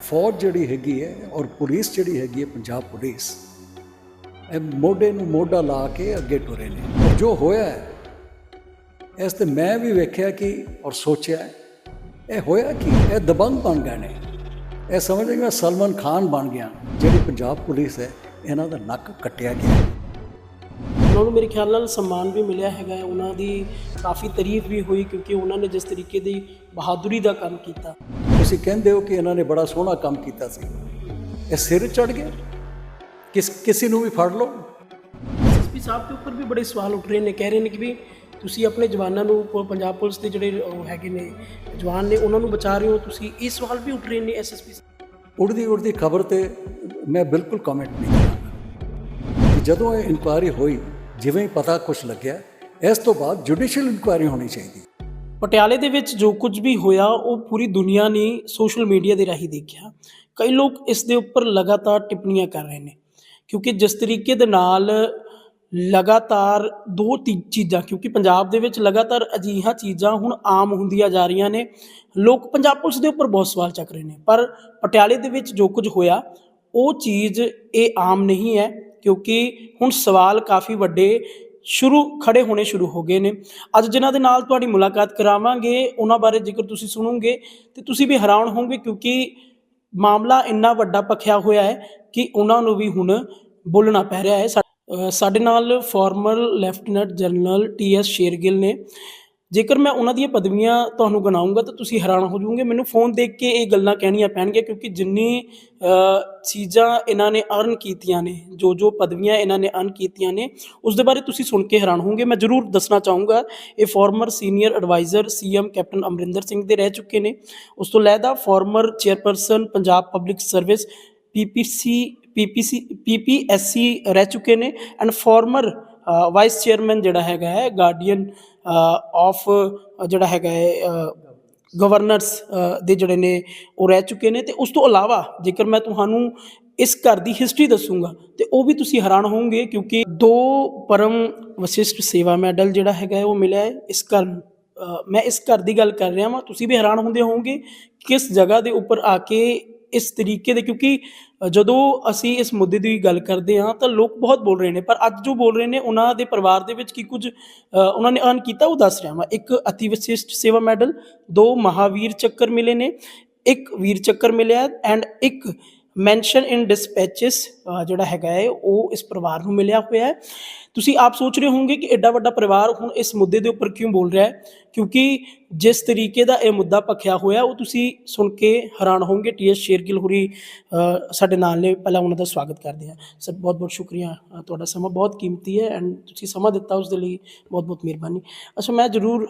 ਫੌਜ ਜਿਹੜੀ ਹੈਗੀ ਹੈ ਔਰ ਪੁਲਿਸ ਜਿਹੜੀ ਹੈਗੀ ਹੈ, ਪੰਜਾਬ ਪੁਲਿਸ, ਇਹ ਮੋਢੇ ਨੂੰ ਮੋਢਾ ਲਾ ਕੇ ਅੱਗੇ ਟੁਰੇ ਨੇ। ਜੋ ਹੋਇਆ ਹੈ, ਇਸ ਤੇ ਮੈਂ ਵੀ ਵੇਖਿਆ ਕਿ ਔਰ ਸੋਚਿਆ ਇਹ ਹੋਇਆ ਕਿ ਇਹ ਦਬੰਗ ਬਣ ਗਏ ਨੇ। ਇਹ ਸਮਝ ਕਿ ਮੈਂ ਸਲਮਾਨ ਖਾਨ ਬਣ ਗਿਆ, ਜਿਹੜੀ ਪੰਜਾਬ ਪੁਲਿਸ ਹੈ, ਇਹਨਾਂ ਦਾ ਨੱਕ ਕੱਟਿਆ ਗਿਆ। ਉਹਨਾਂ ਨੂੰ ਮੇਰੇ ਖਿਆਲ ਨਾਲ ਸਨਮਾਨ ਵੀ ਮਿਲਿਆ ਹੈਗਾ ਉਹਨਾਂ ਦੀ ਕਾਫੀ ਤਾਰੀਫ ਵੀ ਹੋਈ ਕਿਉਂਕਿ ਉਹਨਾਂ ਨੇ ਜਿਸ ਤਰੀਕੇ ਦੀ ਬਹਾਦਰੀ ਦਾ ਕੰਮ ਕੀਤਾ। ਤੁਸੀਂ ਕਹਿੰਦੇ ਹੋ ਕਿ ਇਹਨਾਂ ਨੇ ਬੜਾ ਸੋਹਣਾ ਕੰਮ ਕੀਤਾ ਸੀ। ਇਹ ਸਿਰ ਚੜ ਗਿਆ। ਕਿਸ ਕਿਸੇ ਨੂੰ ਵੀ ਫੜ ਲਓ। ਐਸਐਸਪੀ ਸਾਹਿਬ ਦੇ ਉੱਪਰ ਵੀ ਬੜੇ ਸਵਾਲ ਉੱਠ ਰਹੇ ਨੇ। ਕਹਿ ਰਹੇ ਨੇ ਕਿ ਵੀ ਤੁਸੀਂ ਆਪਣੇ ਜਵਾਨਾਂ ਨੂੰ ਪੰਜਾਬ ਪੁਲਿਸ ਦੇ ਜਿਹੜੇ ਉਹ ਹੈਗੇ ਨੇ ਜਵਾਨ ਨੇ ਉਹਨਾਂ ਨੂੰ ਬਚਾ ਰਹੇ ਹੋ। ਤੁਸੀਂ ਇਹ ਸਵਾਲ ਵੀ ਉੱਠ ਰਹੇ ਨੇ ਐਸਐਸਪੀ ਉੜਦੀ ਉੜਦੀ ਖਬਰ ਤੇ ਮੈਂ ਬਿਲਕੁਲ ਕਮੈਂਟ ਨਹੀਂ ਕਰਾਂਗਾ ਜਦੋਂ ਇਹ ਇਨਕੁਆਇਰੀ ਹੋਈ ਜਿਵੇਂ ਹੀ ਪਤਾ ਕੁਝ ਲੱਗਿਆ ਇਸ ਤੋਂ ਬਾਅਦ ਜੁਡੀਸ਼ੀਅਲ ਇਨਕੁਆਇਰੀ ਹੋਣੀ ਚਾਹੀਦੀ। ਪਟਿਆਲੇ ਦੇ ਵਿੱਚ ਜੋ ਕੁਝ ਵੀ ਹੋਇਆ, ਉਹ ਪੂਰੀ ਦੁਨੀਆ ਨੇ ਸੋਸ਼ਲ ਮੀਡੀਆ ਦੇ ਰਾਹੀਂ ਦੇਖਿਆ। ਕਈ ਲੋਕ ਇਸ ਦੇ ਉੱਪਰ ਲਗਾਤਾਰ ਟਿੱਪਣੀਆਂ ਕਰ ਰਹੇ ਨੇ, ਕਿਉਂਕਿ ਜਿਸ ਤਰੀਕੇ ਦੇ ਨਾਲ ਲਗਾਤਾਰ ਦੋ ਤੀ- ਚੀਜ਼ਾਂ, ਕਿਉਂਕਿ ਪੰਜਾਬ ਦੇ ਵਿੱਚ ਲਗਾਤਾਰ ਅਜਿਹੀਆਂ ਚੀਜ਼ਾਂ ਹੁਣ ਆਮ ਹੁੰਦੀਆਂ ਜਾ ਰਹੀਆਂ ਨੇ, ਲੋਕ ਪੰਜਾਬ ਪੁਲਿਸ ਦੇ ਉੱਪਰ ਬਹੁਤ ਸਵਾਲ ਚੱਕ ਰਹੇ ਨੇ। ਪਰ ਪਟਿਆਲੇ ਦੇ ਵਿੱਚ ਜੋ ਕੁਝ ਹੋਇਆ, ਉਹ ਚੀਜ਼ ਇਹ ਆਮ ਨਹੀਂ ਹੈ, ਕਿਉਂਕਿ ਹੁਣ ਸਵਾਲ ਕਾਫੀ ਵੱਡੇ ਸ਼ੁਰੂ ਖੜੇ ਹੋਣੇ ਸ਼ੁਰੂ ਹੋ ਗਏ ਨੇ। ਅੱਜ ਜਿਨ੍ਹਾਂ ਦੇ ਨਾਲ ਤੁਹਾਡੀ ਮੁਲਾਕਾਤ ਕਰਾਵਾਂਗੇ, ਉਹਨਾਂ ਬਾਰੇ ਜੇਕਰ ਤੁਸੀਂ ਸੁਣੋਗੇ, ਤੇ ਤੁਸੀਂ ਵੀ ਹੈਰਾਨ ਹੋਵੋਗੇ ਕਿਉਂਕਿ ਮਾਮਲਾ ਇੰਨਾ ਵੱਡਾ ਪਖਿਆ ਹੋਇਆ ਹੈ ਕਿ ਉਹਨਾਂ ਨੂੰ ਵੀ ਹੁਣ ਬੋਲਣਾ ਪੈ ਰਿਹਾ ਹੈ। ਸਾਡੇ ਨਾਲ former lieutenant general T S Shergill ਨੇ। ਜੇਕਰ ਮੈਂ ਉਹਨਾਂ ਦੀਆਂ ਪਦਵੀਆਂ ਤੁਹਾਨੂੰ ਗਣਾਉਂਗਾ ਤਾਂ ਤੁਸੀਂ ਹੈਰਾਨ ਹੋ ਜਾਓਗੇ, ਮੈਨੂੰ ਫੋਨ ਦੇਖ ਕੇ ਇਹ ਗੱਲਾਂ ਕਹਿਣੀਆਂ ਪੈਣਗੀਆਂ ਕਿਉਂਕਿ ਜਿੰਨੀ ਚੀਜ਼ਾਂ ਇਹਨਾਂ ਨੇ ਅਰਨ ਕੀਤੀਆਂ ਨੇ, ਜੋ ਜੋ ਪਦਵੀਆਂ ਇਹਨਾਂ ਨੇ ਅਰਨ ਕੀਤੀਆਂ ਨੇ ਉਸ ਦੇ ਬਾਰੇ ਤੁਸੀਂ ਸੁਣ ਕੇ ਹੈਰਾਨ ਹੋਵੋਗੇ। ਮੈਂ ਜ਼ਰੂਰ ਦੱਸਣਾ ਚਾਹੂੰਗਾ, ਇਹ former senior adviser CM captain Amarinder Singh ਦੇ ਰਹਿ ਚੁੱਕੇ ਨੇ। ਉਸ ਤੋਂ ਲੈਦਾ former chairperson Punjab public service PPC PPC PPSC ਰਹਿ ਚੁੱਕੇ ਨੇ। ਐਂਡ ਫਾਰਮਰ ਵਾਈਸ ਚੇਅਰਮੈਨ ਜਿਹੜਾ ਹੈਗਾ ਹੈ ਗਾਰਡੀਅਨ ਆਫ ਜਿਹੜਾ ਹੈਗਾ ਹੈ ਗਵਰਨਰਸ ਦੇ ਜਿਹੜੇ ਨੇ ਉਹ ਰਹਿ ਚੁੱਕੇ ਨੇ ਤੇ ਉਸ ਤੋਂ ਇਲਾਵਾ ਜੇਕਰ ਮੈਂ ਤੁਹਾਨੂੰ ਇਸ ਘਰ ਦੀ ਹਿਸਟਰੀ ਦੱਸੂਗਾ, ਤੇ ਉਹ ਵੀ ਤੁਸੀਂ ਹੈਰਾਨ ਹੋਵੋਗੇ ਕਿਉਂਕਿ ਦੋ ਪਰਮ ਵਿਸ਼ਿਸ਼ਟ ਸੇਵਾ ਮੈਡਲ ਜਿਹੜਾ ਹੈਗਾ ਹੈ ਉਹ ਮਿਲਿਆ ਹੈ ਇਸ ਘਰ ਨੂੰ। ਮੈਂ ਇਸ ਘਰ ਦੀ ਗੱਲ ਕਰ ਰਿਹਾ ਹਾਂ ਤੁਸੀਂ ਵੀ ਹੈਰਾਨ ਹੁੰਦੇ ਹੋਵੋਗੇ ਕਿਸ ਜਗ੍ਹਾ ਦੇ ਉੱਪਰ ਆ ਕੇ ਇਸ ਤਰੀਕੇ ਦੇ ਕਿਉਂਕਿ ਜਦੋਂ ਅਸੀਂ ਇਸ ਮੁੱਦੇ ਦੀ ਗੱਲ ਕਰਦੇ ਹਾਂ ਤਾਂ ਲੋਕ ਬਹੁਤ ਬੋਲ ਰਹੇ ਨੇ, ਪਰ ਅੱਜ ਜੋ ਬੋਲ ਰਹੇ ਨੇ ਉਹਨਾਂ ਦੇ ਪਰਿਵਾਰ ਦੇ ਵਿੱਚ ਕੀ ਕੁਝ ਉਹਨਾਂ ਨੇ ਅਰਨ ਕੀਤਾ ਉਹ ਦੱਸ ਰਿਹਾ ਮੈਂ ਇੱਕ ਅਤੀ ਵਿਸ਼ਿਸ਼ਟ ਸੇਵਾ ਮੈਡਲ, ਦੋ ਮਹਾਵੀਰ ਚੱਕਰ ਮਿਲੇ ਨੇ, ਇੱਕ ਵੀਰ ਚੱਕਰ ਮਿਲਿਆ ਐਂਡ ਇੱਕ ਮੈਂਸ਼ਨ ਇਨ ਡਿਸਪੈਚਸ ਜਿਹੜਾ ਹੈਗਾ ਹੈ ਉਹ ਇਸ ਪਰਿਵਾਰ ਨੂੰ ਮਿਲਿਆ ਹੋਇਆ ਹੈ। ਤੁਸੀਂ ਆਪ ਸੋਚ ਰਹੇ ਹੋਵੋਗੇ ਕਿ ਐਡਾ ਵੱਡਾ ਪਰਿਵਾਰ ਹੁਣ ਇਸ ਮੁੱਦੇ ਦੇ ਉੱਪਰ ਕਿਉਂ ਬੋਲ ਰਿਹਾ ਹੈ? ਕਿਉਂਕਿ ਜਿਸ ਤਰੀਕੇ ਦਾ ਇਹ ਮੁੱਦਾ ਪਖਿਆ ਹੋਇਆ ਉਹ ਤੁਸੀਂ ਸੁਣ ਕੇ ਹੈਰਾਨ ਹੋਵੋਗੇ। ਟੀਐਸ ਸ਼ੇਰਗਿਲ ਹੁਰੀ ਅ, ਸਾਡੇ ਨਾਲ ਨੇ ਪਹਿਲਾਂ ਉਹਨਾਂ ਦਾ ਸਵਾਗਤ ਕਰਦੇ ਹਾਂ। ਸਰ ਬਹੁਤ ਬਹੁਤ ਸ਼ੁਕਰੀਆ ਤੁਹਾਡਾ ਸਮਾਂ ਬਹੁਤ ਕੀਮਤੀ ਹੈ ਐਂਡ ਤੁਸੀਂ ਸਮਾਂ ਦਿੱਤਾ ਉਸ ਦੇ ਲਈ ਬਹੁਤ ਬਹੁਤ ਮਿਹਰਬਾਨੀ। ਅੱਛਾ ਮੈਂ ਜ਼ਰੂਰ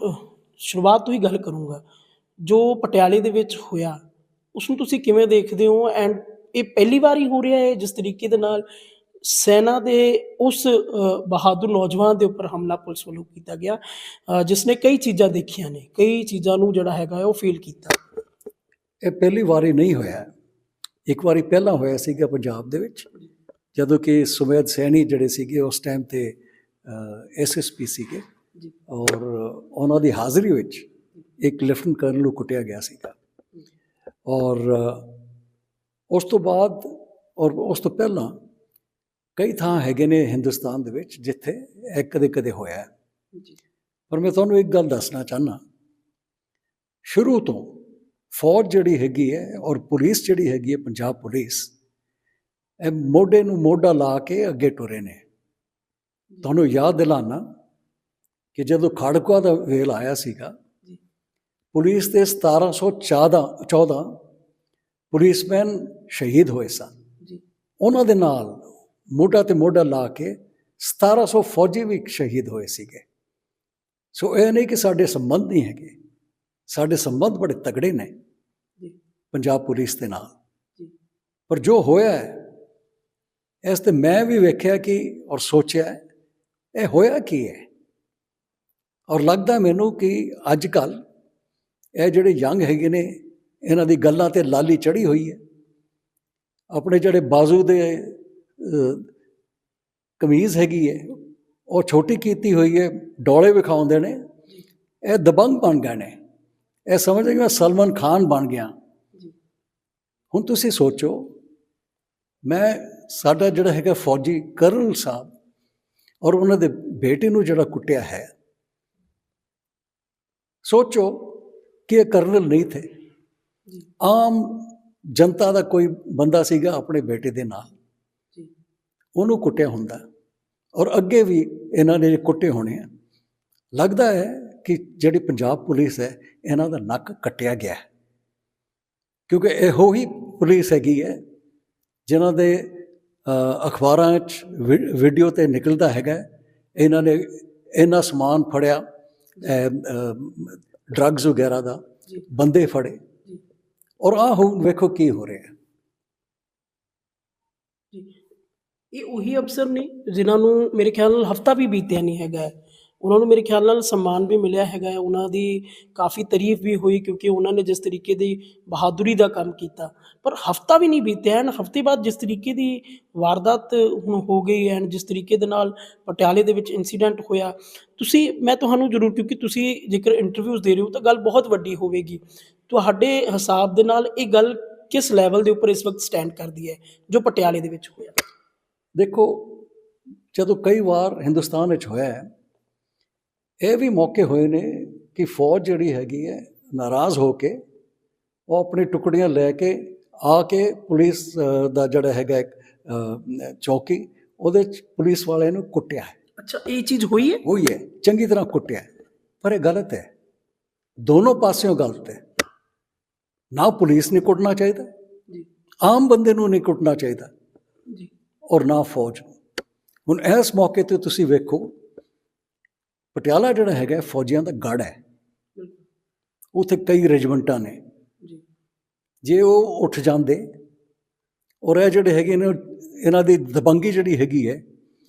ਸ਼ੁਰੂਆਤ ਤੋਂ ਹੀ ਗੱਲ ਕਰੂੰਗਾ। ਜੋ ਪਟਿਆਲੇ ਦੇ ਵਿੱਚ ਹੋਇਆ ਉਸ ਨੂੰ ਤੁਸੀਂ ਕਿਵੇਂ ਦੇਖਦੇ ਹੋ? ਐਂਡ ਇਹ ਪਹਿਲੀ ਵਾਰ ਹੀ ਹੋ ਰਿਹਾ ਹੈ ਜਿਸ ਤਰੀਕੇ ਦੇ ਨਾਲ ਸੈਨਾ ਦੇ ਉਸ ਬਹਾਦਰ ਨੌਜਵਾਨ ਦੇ ਉੱਪਰ ਹਮਲਾ ਪੁਲਿਸ ਵੱਲੋਂ ਕੀਤਾ ਗਿਆ ਜਿਸ ਨੇ ਕਈ ਚੀਜ਼ਾਂ ਦੇਖੀਆਂ ਨੇ ਕਈ ਚੀਜ਼ਾਂ ਨੂੰ ਜਿਹੜਾ ਹੈਗਾ ਉਹ ਫੀਲ ਕੀਤਾ। ਇਹ ਪਹਿਲੀ ਵਾਰੀ ਨਹੀਂ ਹੋਇਆ ਇੱਕ ਵਾਰੀ ਪਹਿਲਾਂ ਹੋਇਆ ਸੀਗਾ ਪੰਜਾਬ ਦੇ ਵਿੱਚ ਜਦੋਂ ਕਿ ਸੁਮੇਧ ਸੈਣੀ ਜਿਹੜੇ ਸੀਗੇ ਉਸ ਟਾਈਮ ਤੇ ਐਸਐਸਪੀ ਸੀਗੇ ਔਰ ਉਹਨਾਂ ਦੀ ਹਾਜ਼ਰੀ ਵਿੱਚ ਇੱਕ ਲੈਫਟਨ ਕਰਨਲ ਨੂੰ ਕੁੱਟਿਆ ਗਿਆ ਸੀਗਾ। ਔਰ ਉਸ ਤੋਂ ਬਾਅਦ ਔਰ ਉਸ ਤੋਂ ਪਹਿਲਾਂ ਕਈ ਥਾਂ ਹੈਗੇ ਨੇ ਹਿੰਦੁਸਤਾਨ ਦੇ ਵਿੱਚ ਜਿੱਥੇ ਇਹ ਕਦੇ ਕਦੇ ਹੋਇਆ। ਜੀ। ਪਰ ਮੈਂ ਤੁਹਾਨੂੰ ਇੱਕ ਗੱਲ ਦੱਸਣਾ ਚਾਹਨਾ ਸ਼ੁਰੂ ਤੋਂ ਫੌਜ ਜਿਹੜੀ ਹੈਗੀ ਹੈ ਔਰ ਪੁਲਿਸ ਜਿਹੜੀ ਹੈਗੀ ਹੈ ਪੰਜਾਬ ਪੁਲਿਸ ਇਹ ਮੋਢੇ ਨੂੰ ਮੋਢਾ ਲਾ ਕੇ ਅੱਗੇ ਟੁਰੇ ਨੇ। ਤੁਹਾਨੂੰ ਯਾਦ ਦਿਲਾਨਾ ਕਿ ਜਦੋਂ ਖੜਕਵਾ ਦਾ ਵੇਲ ਆਇਆ ਸੀਗਾ ਪੁਲਿਸ ਦੇ 1714 14 ਪੁਲਿਸਮੈਨ ਸ਼ਹੀਦ ਹੋਏ ਸਨ। ਜੀ। ਉਹਨਾਂ ਦੇ ਨਾਲ ਮੋਢਾ ਤੇ ਮੋਢਾ ਲਾ ਕੇ 1700 ਫੌਜੀ ਵੀ ਸ਼ਹੀਦ ਹੋਏ ਸੀਗੇ। ਸੋ ਇਹ ਨਹੀਂ ਕਿ ਸਾਡੇ ਸੰਬੰਧ ਨਹੀਂ ਹੈਗੇ। ਸਾਡੇ ਸੰਬੰਧ ਬੜੇ ਤਗੜੇ ਨੇ ਜੀ। ਪੰਜਾਬ ਪੁਲਿਸ ਦੇ ਨਾਲ। ਜੀ। ਪਰ ਜੋ ਹੋਇਆ ਹੈ ਇਸ ਤੇ ਮੈਂ ਵੀ ਵੇਖਿਆ ਕਿ ਔਰ ਸੋਚਿਆ ਇਹ ਹੋਇਆ ਕੀ ਹੈ? ਔਰ ਲੱਗਦਾ ਮੈਨੂੰ ਕਿ ਅੱਜ ਕੱਲ ਇਹ ਜਿਹੜੇ ਯੰਗ ਹੈਗੇ ਨੇ ਇਹਨਾਂ ਦੀ ਗੱਲਾਂ ਤੇ ਲਾਲੀ ਚੜੀ ਹੋਈ ਹੈ। ਆਪਣੇ ਜਿਹੜੇ ਬਾਜ਼ੂ ਦੇ ਕਮੀਜ਼ ਹੈਗੀ ਹੈ ਉਹ ਛੋਟੀ ਕੀਤੀ ਹੋਈ ਹੈ ਡੋਲੇ ਵਿਖਾਉਂਦੇ ਨੇ। ਇਹ ਦਬੰਗ ਬਣ ਗਏ ਨੇ। ਇਹ ਸਮਝਦੇ ਕਿ ਮੈਂ ਸਲਮਾਨ ਖਾਨ ਬਣ ਗਿਆ। ਹੁਣ ਤੁਸੀਂ ਸੋਚੋ ਮੈਂ ਸਾਡਾ ਜਿਹੜਾ ਹੈਗਾ ਫੌਜੀ ਕਰਨਲ ਸਾਹਿਬ ਔਰ ਉਹਨਾਂ ਦੇ ਬੇਟੇ ਨੂੰ ਜਿਹੜਾ ਕੁੱਟਿਆ ਹੈ। ਸੋਚੋ ਕਿ ਇਹ ਕਰਨਲ ਨਹੀਂ ਥੇ। ਆਮ ਜਨਤਾ ਦਾ ਕੋਈ ਬੰਦਾ ਸੀਗਾ ਆਪਣੇ ਬੇਟੇ ਦੇ ਨਾਲ। ਉਹਨੂੰ ਕੁੱਟਿਆ ਹੁੰਦਾ। ਔਰ ਅੱਗੇ ਵੀ ਇਹਨਾਂ ਨੇ ਕੁੱਟੇ ਹੋਣੇ ਆ। ਲੱਗਦਾ ਹੈ ਕਿ ਜਿਹੜੀ ਪੰਜਾਬ ਪੁਲਿਸ ਹੈ ਇਹਨਾਂ ਦਾ ਨੱਕ ਕੱਟਿਆ ਗਿਆ ਹੈ। ਕਿਉਂਕਿ ਇਹੋ ਹੀ ਪੁਲਿਸ ਹੈਗੀ ਹੈ ਜਿਨ੍ਹਾਂ ਦੇ ਅਖਬਾਰਾਂ 'ਚ ਵੀ- ਵੀਡੀਓ ਤੇ ਨਿਕਲਦਾ ਹੈਗਾ। ਇਹਨਾਂ ਨੇ ਇਹਨਾਂ ਸਮਾਨ ਫੜਿਆ ਡਰੱਗਸ ਵਗੈਰਾ ਦਾ। ਬੰਦੇ ਫੜੇ। ਔਰ ਆਹ ਹੁਣ ਵੇਖੋ ਕੀ ਹੋ ਰਿਹਾ ਇਹ ਉਹੀ ਅਫਸਰ ਨੇ ਜਿਨ੍ਹਾਂ ਨੂੰ ਮੇਰੇ ਖਿਆਲ ਨਾਲ ਹਫਤਾ ਵੀ ਬੀਤਿਆ ਨਹੀਂ ਹੈਗਾ ਉਹਨਾਂ ਨੂੰ ਮੇਰੇ ਖਿਆਲ ਨਾਲ ਸਨਮਾਨ ਵੀ ਮਿਲਿਆ ਹੈਗਾ ਉਹਨਾਂ ਦੀ ਕਾਫੀ ਤਾਰੀਫ ਵੀ ਹੋਈ ਕਿਉਂਕਿ ਉਹਨਾਂ ਨੇ ਜਿਸ ਤਰੀਕੇ ਦੀ ਬਹਾਦਰੀ ਦਾ ਕੰਮ ਕੀਤਾ। ਪਰ ਹਫਤਾ ਵੀ ਨਹੀਂ ਬੀਤਿਆ ਐਨ ਹਫ਼ਤੇ ਬਾਅਦ ਜਿਸ ਤਰੀਕੇ ਦੀ ਵਾਰਦਾਤ ਹੁਣ ਹੋ ਗਈ ਐਨ ਜਿਸ ਤਰੀਕੇ ਦੇ ਨਾਲ ਪਟਿਆਲੇ ਦੇ ਵਿੱਚ ਇਨਸੀਡੈਂਟ ਹੋਇਆ। ਤੁਸੀਂ, ਮੈਂ ਤੁਹਾਨੂੰ ਜ਼ਰੂਰ, ਕਿਉਂਕਿ ਤੁਸੀਂ ਜੇਕਰ ਇੰਟਰਵਿਊਜ਼ ਦੇ ਰਹੇ ਹੋ ਤਾਂ ਗੱਲ ਬਹੁਤ ਵੱਡੀ ਹੋਵੇਗੀ। ਤੁਹਾਡੇ ਹਿਸਾਬ ਦੇ ਨਾਲ ਇਹ ਗੱਲ ਕਿਸ ਲੈਵਲ ਦੇ ਉੱਪਰ ਇਸ ਵਕਤ ਸਟੈਂਡ ਕਰਦੀ ਹੈ ਜੋ ਪਟਿਆਲੇ ਦੇ ਵਿੱਚ ਹੋਇਆ? ਦੇਖੋ ਜਦੋਂ ਕਈ ਵਾਰ ਹਿੰਦੁਸਤਾਨ ਵਿੱਚ ਹੋਇਆ ਹੈ ਇਹ ਵੀ ਮੌਕੇ ਹੋਏ ਨੇ ਕਿ ਫੌਜ ਜਿਹੜੀ ਹੈਗੀ ਹੈ ਨਾਰਾਜ਼ ਹੋ ਕੇ ਉਹ ਆਪਣੀ ਟੁਕੜੀਆਂ ਲੈ ਕੇ ਆ ਕੇ ਪੁਲਿਸ ਦਾ ਜਿਹੜਾ ਹੈਗਾ ਇੱਕ, ਚੌਕੀ ਉਹਦੇ ਚ ਪੁਲਿਸ ਵਾਲਿਆਂ ਨੂੰ ਕੁੱਟਿਆ ਹੈ। ਅੱਛਾ ਇਹ ਚੀਜ਼ ਹੋਈ ਹੈ? ਉਹੀ ਹੈ ਚੰਗੀ ਤਰ੍ਹਾਂ ਕੁੱਟਿਆ। ਪਰ ਇਹ ਗਲਤ ਹੈ। ਦੋਨੋਂ ਪਾਸਿਓਂ ਗਲਤ ਹੈ। ਨਾ ਪੁਲਿਸ ਨੇ ਕੁੱਟਣਾ ਚਾਹੀਦਾ ਜੀ। ਆਮ ਬੰਦੇ ਨੂੰ ਨਹੀਂ ਕੁੱਟਣਾ ਚਾਹੀਦਾ ਜੀ। ਔਰ ਨਾ ਫੌਜ ਨੂੰ। ਹੁਣ ਇਸ ਮੌਕੇ ਤੇ ਤੁਸੀਂ ਵੇਖੋ ਪਟਿਆਲਾ ਜਿਹੜਾ ਹੈਗਾ ਫੌਜੀਆਂ ਦਾ ਗੜ ਹੈ। ਉੱਥੇ ਕਈ ਰੈਜੀਮੈਂਟਾਂ ਨੇ। ਜੀ। ਜੇ ਉਹ ਉੱਠ ਜਾਂਦੇ ਔਰ ਇਹ ਜਿਹੜੇ ਹੈਗੇ ਨੇ ਇਹਨਾਂ ਦੀ ਦਬੰਗੀ ਜਿਹੜੀ ਹੈਗੀ ਹੈ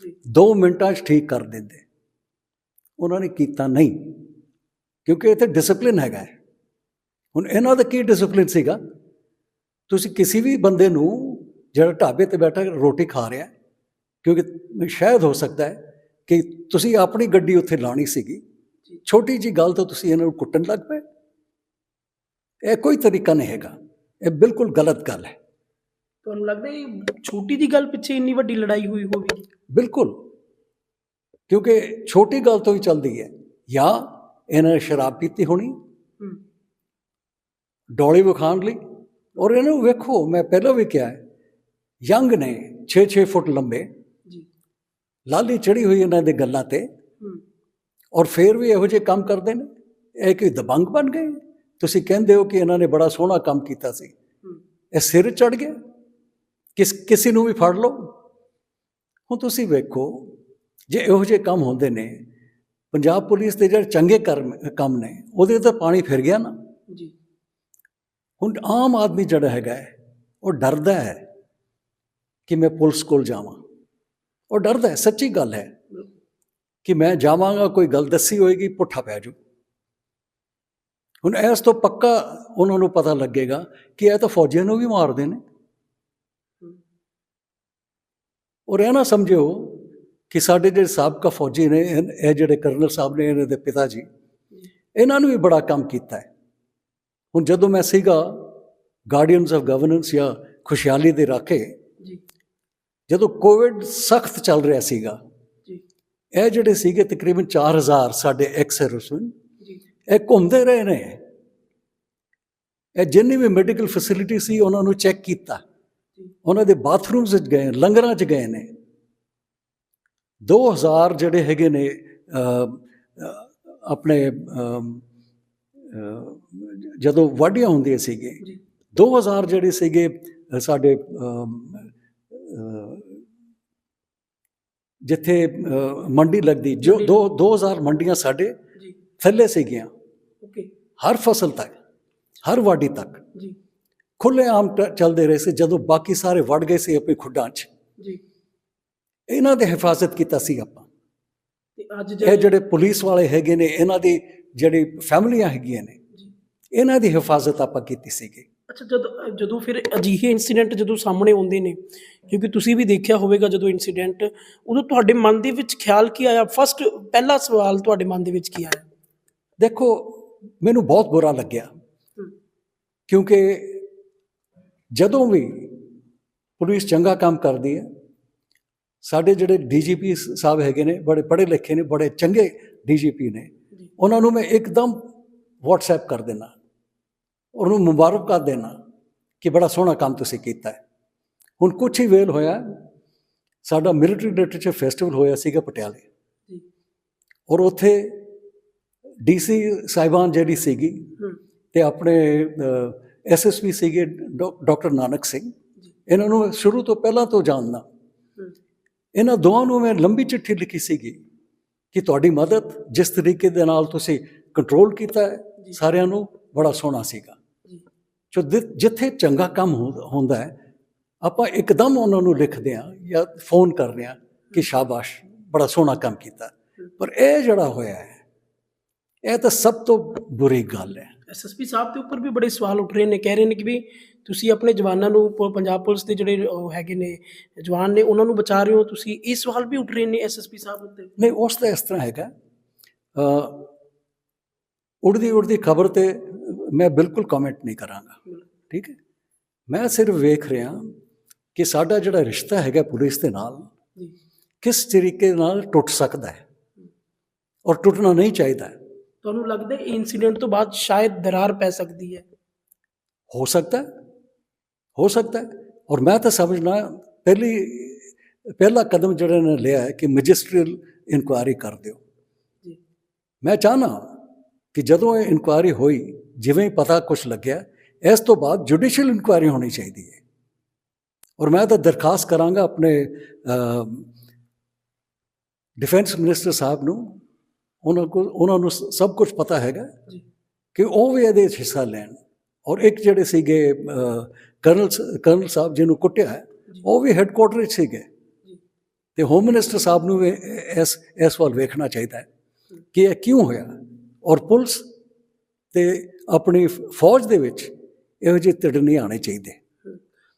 ਜੀ। 2 ਮਿੰਟਾਂ 'ਚ ਠੀਕ ਕਰ ਦਿੰਦੇ। ਉਹਨਾਂ ਨੇ ਕੀਤਾ ਨਹੀਂ ਕਿਉਂਕਿ ਇੱਥੇ ਡਿਸਪਲਿਨ ਹੈਗਾ ਹੈ। ਹੁਣ ਇਹਨਾਂ ਦਾ ਕੀ ਡਿਸਪਲਿਨ ਸੀਗਾ? ਤੁਸੀਂ ਕਿਸੇ ਵੀ ਬੰਦੇ ਨੂੰ ਜਿਹੜਾ ਢਾਬੇ ਤੇ ਬੈਠਾ ਰੋਟੀ ਖਾ ਰਿਹਾ ਕਿਉਂਕਿ ਸ਼ਾਇਦ ਹੋ ਸਕਦਾ ਹੈ ਕਿ ਤੁਸੀਂ ਆਪਣੀ ਗੱਡੀ ਉੱਥੇ ਲਾਣੀ ਸੀਗੀ। ਜੀ। ਛੋਟੀ ਜੀ ਗੱਲ ਤੋਂ ਤੁਸੀਂ ਇਹਨਾਂ ਨੂੰ ਕੁੱਟਣ ਲੱਗ ਪਏ। ਇਹ ਕੋਈ ਤਰੀਕਾ ਨਹੀਂ ਹੈਗਾ। ਇਹ ਬਿਲਕੁਲ ਗਲਤ ਗੱਲ ਹੈ। ਤੁਹਾਨੂੰ ਲੱਗਦਾ ਇਹ ਛੋਟੀ ਦੀ ਗੱਲ ਪਿੱਛੇ ਇੰਨੀ ਵੱਡੀ ਲੜਾਈ ਹੋਈ ਹੋਵੇਗੀ? ਬਿਲਕੁਲ। ਕਿਉਂਕਿ ਛੋਟੀ ਗੱਲ ਤੋਂ ਹੀ ਚੱਲਦੀ ਹੈ। ਜਾਂ ਇਹਨਾਂ ਨੇ ਸ਼ਰਾਬ ਪੀਤੀ ਹੋਣੀ ਡੋਲੀ ਵਿਖਾਣ ਲਈ ਔਰ ਇਹਨਾਂ ਨੂੰ ਵੇਖੋ ਮੈਂ ਪਹਿਲਾਂ ਵੀ ਕਿਹਾ ਹੈ ਯੰਗ ਨੇ 6-6 ਫੁੱਟ ਲੰਬੇ ਜੀ। ਲਾਲੀ ਚੜੀ ਹੋਈ ਇਹਨਾਂ ਦੇ ਗੱਲਾਂ ਤੇ ਔਰ ਫੇਰ ਵੀ ਇਹੋ ਜਿਹੇ ਕੰਮ ਕਰਦੇ ਨੇ। ਇਹ ਕਿ ਦਬੰਗ ਬਣ ਗਏ? ਤੁਸੀਂ ਕਹਿੰਦੇ ਹੋ ਕਿ ਇਹਨਾਂ ਨੇ ਬੜਾ ਸੋਹਣਾ ਕੰਮ ਕੀਤਾ ਸੀ। ਇਹ ਸਿਰ ਚੜ ਗਿਆ। ਕਿਸ ਕਿਸੇ ਨੂੰ ਵੀ ਫੜ ਲਓ। ਹੁਣ ਤੁਸੀਂ ਵੇਖੋ ਜੇ ਇਹੋ ਜਿਹੇ ਕੰਮ ਹੁੰਦੇ ਨੇ ਪੰਜਾਬ ਪੁਲਿਸ ਦੇ ਜਿਹੜੇ ਚੰਗੇ ਕਰਮ ਕੰਮ ਨੇ ਉਹਦੇ ਤਾਂ ਪਾਣੀ ਫਿਰ ਗਿਆ ਨਾ। ਹੁਣ ਆਮ ਆਦਮੀ ਜਿਹੜਾ ਹੈਗਾ ਉਹ ਡਰਦਾ ਹੈ ਕਿ ਮੈਂ ਪੁਲਿਸ ਕੋਲ ਜਾਵਾਂ। ਉਹ ਡਰਦਾ ਹੈ, ਸੱਚੀ ਗੱਲ ਹੈ ਕਿ ਮੈਂ ਜਾਵਾਂਗਾ, ਕੋਈ ਗੱਲ ਦੱਸੀ ਹੋਏਗੀ, ਪੁੱਠਾ ਪੈ ਜੂ ਹੁਣ ਇਸ ਤੋਂ ਪੱਕਾ ਉਹਨਾਂ ਨੂੰ ਪਤਾ ਲੱਗੇਗਾ ਕਿ ਇਹ ਤਾਂ ਫੌਜੀਆਂ ਨੂੰ ਵੀ ਮਾਰਦੇ ਨੇ। ਔਰ ਇਹ ਨਾ ਸਮਝਿਓ ਕਿ ਸਾਡੇ ਜਿਹੜੇ ਸਾਬਕਾ ਫੌਜੀ ਨੇ ਇਹ ਇਹ ਜਿਹੜੇ ਕਰਨਲ ਸਾਹਿਬ ਨੇ, ਇਹਨਾਂ ਦੇ ਪਿਤਾ ਜੀ, ਇਹਨਾਂ ਨੂੰ ਵੀ ਬੜਾ ਕੰਮ ਕੀਤਾ ਹੈ। ਹੁਣ ਜਦੋਂ ਮੈਂ ਸੀਗਾ ਗਾਰਡੀਅਨਸ ਆਫ ਗਵਰਨੈਂਸ ਜਾਂ ਖੁਸ਼ਹਾਲੀ ਦੇ ਰਾਖੇ ਜੀ। ਜਦੋਂ ਕੋਵਿਡ ਸਖਤ ਚੱਲ ਰਿਹਾ ਸੀਗਾ ਜੀ। ਇਹ ਜਿਹੜੇ ਸੀਗੇ ਤਕਰੀਬਨ 4000 ਸਾਡੇ ਐਕਸ ਸਰਵਿਸਮੈਨ ਜੀ। ਇਹ ਘੁੰਮਦੇ ਰਹੇ ਨੇ। ਇਹ ਜਿੰਨੀ ਵੀ ਮੈਡੀਕਲ ਫੈਸਿਲਿਟੀ ਸੀ ਉਹਨਾਂ ਨੂੰ ਚੈੱਕ ਕੀਤਾ। ਉਹਨਾਂ ਦੇ ਬਾਥਰੂਮਸ ਵਿੱਚ ਗਏ ਲੰਗਰਾਂ 'ਚ ਗਏ ਨੇ। 2000 ਜਿਹੜੇ ਹੈਗੇ ਨੇ ਆਪਣੇ ਜਦੋਂ ਵਾਢੀਆਂ ਹੁੰਦੀਆਂ ਸੀਗੇ ਜੀ। 2000 ਜਿਹੜੇ ਸੀਗੇ ਸਾਡੇ ਜਿੱਥੇ ਮੰਡੀ ਲੱਗਦੀ ਜੋ ਦੋ 2000 ਮੰਡੀਆਂ ਸਾਡੇ ਥੱਲੇ ਸੀਗੀਆਂ। ਓਕੇ। ਹਰ ਫਸਲ ਤੱਕ ਹਰ ਵਾਢੀ ਤੱਕ। ਜੀ। ਖੁੱਲੇ ਆਮ ਚੱਲਦੇ ਰਹੇ ਸੀ ਜਦੋਂ ਬਾਕੀ ਸਾਰੇ ਵੜ ਗਏ ਸੀ ਆਪਣੀ ਖੁੱਡਾਂ 'ਚ। ਜੀ। ਇਹਨਾਂ ਦੇ ਹਿਫਾਜ਼ਤ ਕੀਤਾ ਸੀ ਆਪਾਂ। ਤੇ ਅੱਜ ਇਹ ਜਿਹੜੇ ਪੁਲਿਸ ਵਾਲੇ ਹੈਗੇ ਨੇ ਇਹਨਾਂ ਦੀ ਜਿਹੜੀ ਫੈਮਲੀਆਂ ਹੈਗੀਆਂ ਨੇ ਇਹਨਾਂ ਦੀ ਹਿਫਾਜ਼ਤ ਆਪਾਂ ਕੀਤੀ ਸੀਗੀ। ਅੱਛਾ ਜਦੋਂ ਜਦੋਂ ਫਿਰ ਅਜਿਹੇ ਇਨਸੀਡੈਂਟ ਜਦੋਂ ਸਾਹਮਣੇ ਆਉਂਦੇ ਨੇ ਕਿਉਂਕਿ ਤੁਸੀਂ ਵੀ ਦੇਖਿਆ ਹੋਵੇਗਾ ਜਦੋਂ ਇਨਸੀਡੈਂਟ ਉਦੋਂ ਤੁਹਾਡੇ ਮਨ ਦੇ ਵਿੱਚ ਖਿਆਲ ਕੀ ਆਇਆ? ਫਸਟ ਪਹਿਲਾ ਸਵਾਲ ਤੁਹਾਡੇ ਮਨ ਦੇ ਵਿੱਚ ਕੀ ਆਇਆ? ਦੇਖੋ ਮੈਨੂੰ ਬਹੁਤ ਬੁਰਾ ਲੱਗਿਆ। ਕਿਉਂਕਿ ਜਦੋਂ ਵੀ ਪੁਲਿਸ ਚੰਗਾ ਕੰਮ ਕਰਦੀ ਹੈ ਸਾਡੇ ਜਿਹੜੇ ਡੀਜੀਪੀ ਸਾਹਿਬ ਹੈਗੇ ਨੇ ਬੜੇ ਪੜ੍ਹੇ ਲਿਖੇ ਨੇ ਬੜੇ ਚੰਗੇ ਡੀਜੀਪੀ ਨੇ ਉਹਨਾਂ ਨੂੰ ਮੈਂ ਇੱਕਦਮ WhatsApp ਕਰ ਦੇਣਾ ਉਹਨੂੰ ਮੁਬਾਰਕ ਕਰ ਦੇਣਾ ਕਿ ਬੜਾ ਸੋਹਣਾ ਕੰਮ ਤੁਸੀਂ ਕੀਤਾ ਹੈ। ਹੁਣ ਕੁਛ ਹੀ ਵੇਲ ਹੋਇਆ ਸਾਡਾ ਮਿਲਟਰੀ ਲਿਟਰੇਚਰ ਫੈਸਟੀਵਲ ਹੋਇਆ ਸੀਗਾ ਪਟਿਆਲੇ। ਔਰ ਉੱਥੇ ਡੀਸੀ ਸਾਹਿਬਾਨ ਜਿਹੜੀ ਸੀਗੀ ਤੇ ਆਪਣੇ ਐਸਐਸਪੀ ਸੀਗੇ ਡਾਕ- ਡਾਕਟਰ ਨਾਨਕ ਸਿੰਘ। ਇਹਨਾਂ ਨੂੰ ਸ਼ੁਰੂ ਤੋਂ ਪਹਿਲਾਂ ਤੋਂ ਜਾਣਦਾ। ਇਹਨਾਂ ਦੋਵਾਂ ਨੂੰ ਮੈਂ ਲੰਬੀ ਚਿੱਠੀ ਲਿਖੀ ਸੀਗੀ ਕਿ ਤੁਹਾਡੀ ਮਦਦ ਜਿਸ ਤਰੀਕੇ ਦੇ ਨਾਲ ਤੁਸੀਂ ਕੰਟਰੋਲ ਕੀਤਾ ਹੈ। ਸਾਰਿਆਂ ਨੂੰ ਬੜਾ ਸੋਹਣਾ ਸੀਗਾ। ਜੀ। ਜਿੱਥੇ ਚੰਗਾ ਕੰਮ ਹੁੰਦਾ- ਹੈ ਆਪਾਂ ਇੱਕਦਮ ਉਹਨਾਂ ਨੂੰ ਲਿਖਦੇ ਹਾਂ ਜਾਂ ਫੋਨ ਕਰਦੇ ਹਾਂ ਕਿ ਸ਼ਾਬਾਸ਼ ਬੜਾ ਸੋਹਣਾ ਕੰਮ ਕੀਤਾ। ਪਰ ਇਹ ਜਿਹੜਾ ਹੋਇਆ ਹੈ ਇਹ ਤਾਂ ਸਭ ਤੋਂ ਬੁਰੀ ਗੱਲ ਹੈ। ਐਸਐਸਪੀ ਸਾਹਿਬ ਦੇ ਉੱਪਰ ਵੀ ਬੜੇ ਸਵਾਲ ਉੱਠ ਰਹੇ ਨੇ ਕਹਿ ਰਹੇ ਨੇ ਕਿ ਵੀ ਤੁਸੀਂ ਆਪਣੇ ਜਵਾਨਾਂ ਨੂੰ ਪ- ਪੰਜਾਬ ਪੁਲਿਸ ਦੇ ਜਿਹੜੇ ਉਹ ਹੈਗੇ ਨੇ ਜਵਾਨ ਨੇ ਉਹਨਾਂ ਨੂੰ ਬਚਾ ਰਹੇ ਹੋ ਤੁਸੀਂ ਇਹ ਸਵਾਲ ਵੀ ਉੱਠ ਰਹੇ ਨੇ ਐਸਐਸਪੀ ਸਾਹਿਬ ਉੱਤੇ? ਨਹੀਂ ਉਸ ਦਾ ਇਸ ਤਰ੍ਹਾਂ ਹੈਗਾ। ਅ ਉੜਦੀ ਉੜਦੀ ਖਬਰ ਤੇ ਮੈਂ ਬਿਲਕੁਲ ਕਮੈਂਟ ਨਹੀਂ ਕਰਾਂਗਾ। ਠੀਕ ਹੈ? ਮੈਂ ਸਿਰਫ ਵੇਖ ਰਿਹਾ ਕਿ ਸਾਡਾ ਜਿਹੜਾ ਰਿਸ਼ਤਾ ਹੈਗਾ ਪੁਲਿਸ ਦੇ ਨਾਲ ਜੀ। ਕਿਸ ਤਰੀਕੇ ਨਾਲ ਟੁੱਟ ਸਕਦਾ ਹੈ। ਔਰ ਟੁੱਟਣਾ ਨਹੀਂ ਚਾਹੀਦਾ। ਹੈ। ਤੁਹਾਨੂੰ ਲੱਗਦਾ ਹੈ ਇਨਸੀਡੈਂਟ ਤੋਂ ਬਾਅਦ ਸ਼ਾਇਦ ਦਰਾਰ ਪੈ ਸਕਦੀ ਹੈ? ਹੋ ਸਕਦਾ ਹੈ। ਸਕਦਾ ਔਰ ਮੈਂ ਤਾਂ ਸਮਝਣਾ ਪਹਿਲੀ ਪਹਿਲਾ ਕਦਮ ਜਿਹੜਾ ਨੇ ਲਿਆ ਹੈ ਕਿ ਮੈਜਿਸਟਰੀਅਲ ਇਨਕੁਆਇਰੀ ਕਰ ਦਿਓ। ਜੀ। ਮੈਂ ਚਾਹਨਾ ਕਿ ਜਦੋਂ ਇਹ ਇਨਕੁਆਇਰੀ ਹੋਈ ਜਿਵੇਂ ਹੀ ਪਤਾ ਕੁਝ ਲੱਗਿਆ ਇਸ ਤੋਂ ਬਾਅਦ ਜੁਡੀਸ਼ੀਅਲ ਇਨਕੁਆਇਰੀ ਹੋਣੀ ਚਾਹੀਦੀ ਹੈ। ਔਰ ਮੈਂ ਤਾਂ ਦਰਖਾਸਤ ਕਰਾਂਗਾ ਆਪਣੇ ਡਿਫੈਂਸ ਮਿਨਿਸਟਰ ਸਾਹਿਬ ਨੂੰ ਉਹਨਾਂ ਕੋਲ ਉਹਨਾਂ ਨੂੰ ਸਭ ਕੁਝ ਪਤਾ ਹੈਗਾ ਕਿ ਉਹ ਵੀ ਇਹਦੇ 'ਚ ਹਿੱਸਾ ਲੈਣ। ਔਰ ਇੱਕ ਜਿਹੜੇ ਸੀਗੇ ਕਰਨਲ ਕਰਨਲ ਸਾਹਿਬ ਜਿਹਨੂੰ ਕੁੱਟਿਆ। ਉਹ ਵੀ ਹੈੱਡਕੁਆਟਰ 'ਚ ਸੀਗੇ। ਤੇ ਹੋਮ ਮਿਨਿਸਟਰ ਸਾਹਿਬ ਨੂੰ ਵੀ ਇਸ ਇਸ ਵੱਲ ਵੇਖਣਾ ਚਾਹੀਦਾ ਹੈ ਕਿ ਇਹ ਕਿਉਂ ਹੋਇਆ। ਔਰ ਪੁਲਿਸ ਤੇ ਆਪਣੀ ਫੌਜ ਦੇ ਵਿੱਚ ਇਹੋ ਜਿਹੇ ਧਿੜ ਨਹੀਂ ਆਣੇ ਚਾਹੀਦੇ।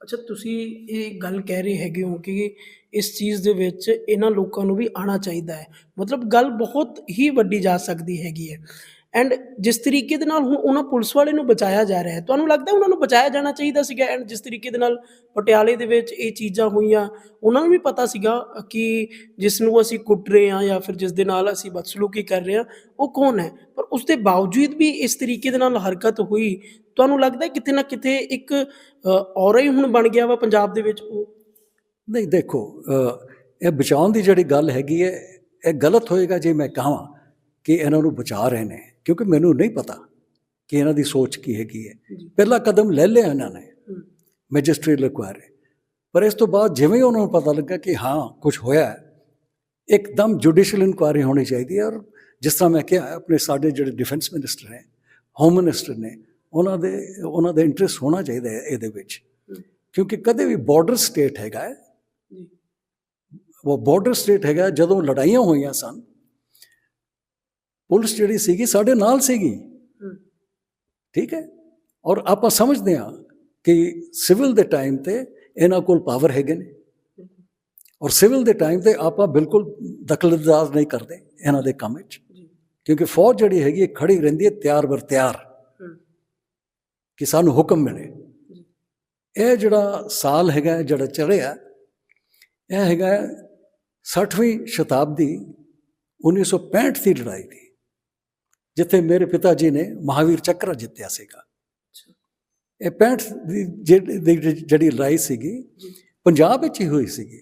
ਅੱਛਾ ਤੁਸੀਂ ਇਹ ਗੱਲ ਕਹਿ ਰਹੇ ਹੈਗੇ ਹੋ ਕਿ ਇਸ ਚੀਜ਼ ਦੇ ਵਿੱਚ ਇਹਨਾਂ ਲੋਕਾਂ ਨੂੰ ਵੀ ਆਉਣਾ ਚਾਹੀਦਾ ਹੈ। ਮਤਲਬ ਗੱਲ ਬਹੁਤ ਹੀ ਵੱਡੀ ਜਾ ਸਕਦੀ ਹੈਗੀ ਹੈ। ਐਂਡ ਜਿਸ ਤਰੀਕੇ ਦੇ ਨਾਲ ਹੁਣ ਉਹਨਾਂ ਪੁਲਿਸ ਵਾਲੇ ਨੂੰ ਬਚਾਇਆ ਜਾ ਰਿਹਾ ਹੈ ਤੁਹਾਨੂੰ ਲੱਗਦਾ ਉਹਨਾਂ ਨੂੰ ਬਚਾਇਆ ਜਾਣਾ ਚਾਹੀਦਾ ਸੀਗਾ? ਐਂਡ ਜਿਸ ਤਰੀਕੇ ਦੇ ਨਾਲ ਪਟਿਆਲੇ ਦੇ ਵਿੱਚ ਇਹ ਚੀਜ਼ਾਂ ਹੋਈਆਂ ਉਹਨਾਂ ਨੂੰ ਵੀ ਪਤਾ ਸੀਗਾ ਕਿ ਜਿਸ ਨੂੰ ਅਸੀਂ ਕੁੱਟ ਰਹੇ ਹਾਂ ਜਾਂ ਫਿਰ ਜਿਸ ਦੇ ਨਾਲ ਅਸੀਂ ਬਦਸਲੂਕੀ ਕਰ ਰਹੇ ਹਾਂ ਉਹ ਕੌਣ ਹੈ? ਪਰ ਉਸ ਦੇ ਬਾਵਜੂਦ ਵੀ ਇਸ ਤਰੀਕੇ ਦੇ ਨਾਲ ਹਰਕਤ ਹੋਈ ਤੁਹਾਨੂੰ ਲੱਗਦਾ ਕਿਤੇ ਨਾ ਕਿਤੇ ਇੱਕ ਅ, ਔਰਾ ਹੀ ਹੁਣ ਬਣ ਗਿਆ ਵਾ ਪੰਜਾਬ ਦੇ ਵਿੱਚ? ਉਹ ਨਹੀਂ ਦੇਖੋ ਇਹ ਬਚਾਉਣ ਦੀ ਜਿਹੜੀ ਗੱਲ ਹੈਗੀ ਹੈ ਇਹ ਗਲਤ ਹੋਏਗਾ ਜੇ ਮੈਂ ਕਹਾਂ ਕਿ ਇਹਨਾਂ ਨੂੰ ਬਚਾ ਰਹੇ ਨੇ ਕਿਉਂਕਿ ਮੈਨੂੰ ਨਹੀਂ ਪਤਾ ਕਿ ਇਹਨਾਂ ਦੀ ਸੋਚ ਕੀ ਹੈਗੀ ਹੈ। ਪਹਿਲਾ ਕਦਮ ਲੈ ਲਿਆ ਇਹਨਾਂ ਨੇ ਮੈਜਿਸਟ੍ਰੇਟ ਇਨਕੁਆਇਰੀ ਪਰ ਇਸ ਤੋਂ ਬਾਅਦ ਜਿਵੇਂ ਉਹਨਾਂ ਨੂੰ ਪਤਾ ਲੱਗਾ ਕਿ ਹਾਂ ਕੁਝ ਹੋਇਆ ਹੈ, ਇੱਕਦਮ ਜੁਡੀਸ਼ੀਅਲ ਇਨਕੁਆਇਰੀ ਹੋਣੀ ਚਾਹੀਦੀ ਹੈ ਔਰ ਜਿਸ ਤਰ੍ਹਾਂ ਮੈਂ ਕਿਹਾ ਆਪਣੇ ਸਾਡੇ ਜਿਹੜੇ ਡਿਫੈਂਸ ਮਿਨਿਸਟਰ ਨੇ ਹੋਮ ਮਿਨਿਸਟਰ ਨੇ ਉਹਨਾਂ ਦੇ ਉਹਨਾਂ ਦਾ ਇੰਟਰਸਟ ਹੋਣਾ ਚਾਹੀਦਾ ਹੈ ਇਹਦੇ ਵਿੱਚ। ਕਿਉਂਕਿ ਕਦੇ ਵੀ ਬਾਰਡਰ ਸਟੇਟ ਹੈਗਾ ਉਹ ਬਾਰਡਰ ਸਟੇਟ ਹੈਗਾ ਜਦੋਂ ਲੜਾਈਆਂ ਹੋਈਆਂ ਸਨ ਪੁਲਿਸ ਜਿਹੜੀ ਸੀਗੀ ਸਾਡੇ ਨਾਲ ਸੀਗੀ। ਠੀਕ ਹੈ? ਔਰ ਆਪਾਂ ਸਮਝਦੇ ਹਾਂ ਕਿ ਸਿਵਲ ਦੇ ਟਾਈਮ ਤੇ ਇਹਨਾਂ ਕੋਲ ਪਾਵਰ ਹੈਗੇ ਨੇ। ਔਰ ਸਿਵਲ ਦੇ ਟਾਈਮ ਤੇ ਆਪਾਂ ਬਿਲਕੁਲ ਦਖਲਅੰਦਾਜ਼ ਨਹੀਂ ਕਰਦੇ ਇਹਨਾਂ ਦੇ ਕੰਮ ਵਿੱਚ। ਕਿਉਂਕਿ ਫੌਜ ਜਿਹੜੀ ਹੈਗੀ ਖੜੀ ਰਹਿੰਦੀ ਹੈ ਤਿਆਰ ਬਰ ਤਿਆਰ। ਕਿ ਸਾਨੂੰ ਹੁਕਮ ਮਿਲੇ। ਇਹ ਜਿਹੜਾ ਸਾਲ ਹੈਗਾ ਜਿਹੜਾ ਚੜਿਆ ਇਹ ਹੈਗਾ 60ਵੀਂ ਸ਼ਤਾਬਦੀ 1965 ਦੀ ਲੜਾਈ ਦੀ ਜਿੱਥੇ ਮੇਰੇ ਪਿਤਾ ਜੀ ਨੇ ਮਹਾਵੀਰ ਚੱਕਰ ਜਿੱਤਿਆ ਸੀਗਾ। ਇਹ 65 ਦੀ ਜਿਹੜੀ ਲੜਾਈ ਸੀਗੀ ਪੰਜਾਬ ਵਿੱਚ ਹੀ ਹੋਈ ਸੀਗੀ।